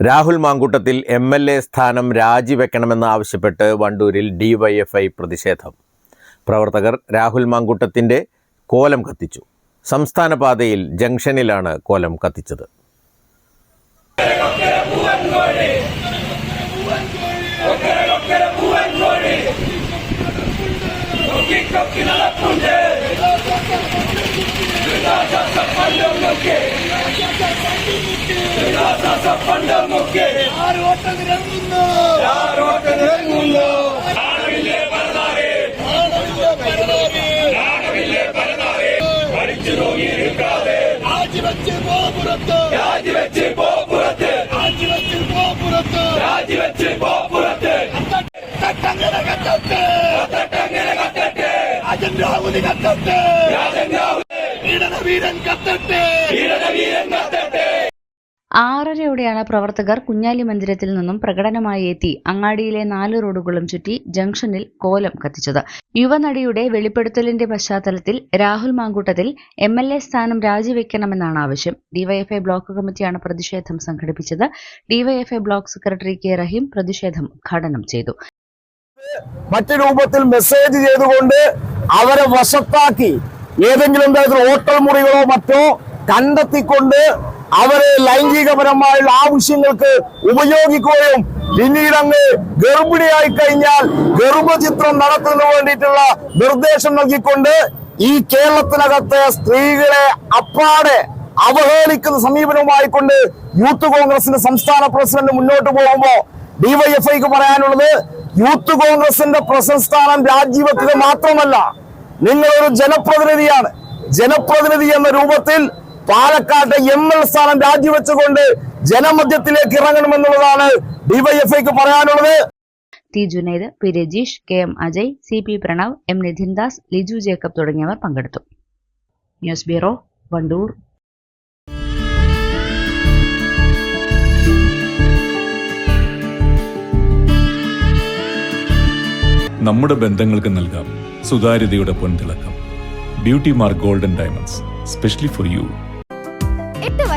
Rahul Mamkootathil M L A സ്ഥാനം രാജിവെക്കണമെന്നാവശ്യപ്പെട്ട് വണ്ടൂരിൽ DYFI പ്രതിഷേധം. പ്രവർത്തകർ രാഹുൽ മാങ്കൂട്ടത്തിന്റെ കോലം കത്തിച്ചു. സംസ്ഥാന പാതയിൽ ജംഗ്ഷനിലാണ് കോലം കത്തിച്ചത്. രാജിവെച്ച് പോ പുറത്ത് രാജിവെച്ച് പോ പുറത്ത് രാജിവെച്ച് പോ പുറത്ത് രാജിവെച്ച് പോ പുറത്ത് കത്തങ്ങനെ കത്തട്ടെ കത്തങ്ങനെ കത്തട്ടെ രാജൻ രാഹുലി കത്തട്ടെ രാജൻ രാഹുൽ വീരൻ കത്തട്ടെ വീരൻ കത്തട്ടെ. ആറരയോടെയാണ് പ്രവർത്തകർ കുഞ്ഞാലി മന്ദിരത്തിൽ നിന്നും പ്രകടനമായി എത്തി. അങ്ങാടിയിലെ നാല് റോഡുകളും ചുറ്റി ജംഗ്ഷനിൽ കോലം കത്തിച്ചത്. യുവനടിയുടെ വെളിപ്പെടുത്തലിന്റെ പശ്ചാത്തലത്തിൽ Rahul Mamkootathil M L A സ്ഥാനം രാജിവെക്കണമെന്നാണ് ആവശ്യം. ഡിവൈഎഫ്ഐ ബ്ലോക്ക് കമ്മിറ്റിയാണ് പ്രതിഷേധം സംഘടിപ്പിച്ചത്. DYFI block secretary K Rahim പ്രതിഷേധം ഉദ്ഘാടനം ചെയ്തു. മറ്റു രൂപത്തിൽ മെസ്സേജ് ചെയ്തുകൊണ്ട് അവരെ വശത്താക്കി. ഏതെങ്കിലും തരത്തിൽ ഹോട്ടൽ മുറികളോ മറ്റോ കണ്ടെത്തിക്കൊണ്ട് അവരെ ലൈംഗികപരമായുള്ള ആവശ്യങ്ങൾക്ക് ഉപയോഗിക്കുകയും പിന്നീട് അങ്ങ് ഗർഭിണിയായി കഴിഞ്ഞാൽ ഗർഭചിത്രം നടത്തുന്നതിന് വേണ്ടിയിട്ടുള്ള നിർദ്ദേശം നൽകിക്കൊണ്ട് ഈ കേരളത്തിനകത്തെ സ്ത്രീകളെ അപ്പാടെ അവഹേളിക്കുന്ന സമീപനവുമായിക്കൊണ്ട് യൂത്ത് കോൺഗ്രസിന്റെ സംസ്ഥാന പ്രസിഡന്റ് മുന്നോട്ട് പോകുമ്പോ ഡിവൈഎഫ്ഐക്ക് പറയാനുള്ളത് യൂത്ത് കോൺഗ്രസിന്റെ പ്രസിഡന്റ് സ്ഥാനം രാജിവെക്കുക മാത്രമല്ല നിങ്ങളൊരു ജനപ്രതിനിധിയാണ്. ജനപ്രതിനിധി എന്ന രൂപത്തിൽ പാലക്കാട്ടെ എം എൽ സ്ഥാനം രാജിവെച്ചുകൊണ്ട് ജനമധ്യത്തിലേക്ക് ഇറങ്ങണമെന്നുള്ളതാണ് ഡിവൈഎഫ്ഐക്ക് പറയാനുള്ളത്. T Junaid P Rajeesh K M Ajay C P Pranav M Nidhindas Liju Jacob തുടങ്ങിയവർ പങ്കെടുത്തു. News bureau Wandoor. നമ്മുടെ ബന്ധങ്ങൾക്ക് നൽകാം സുതാര്യതയുടെ പൊൻതിളക്കം. Beauty mark golden diamonds specially for you.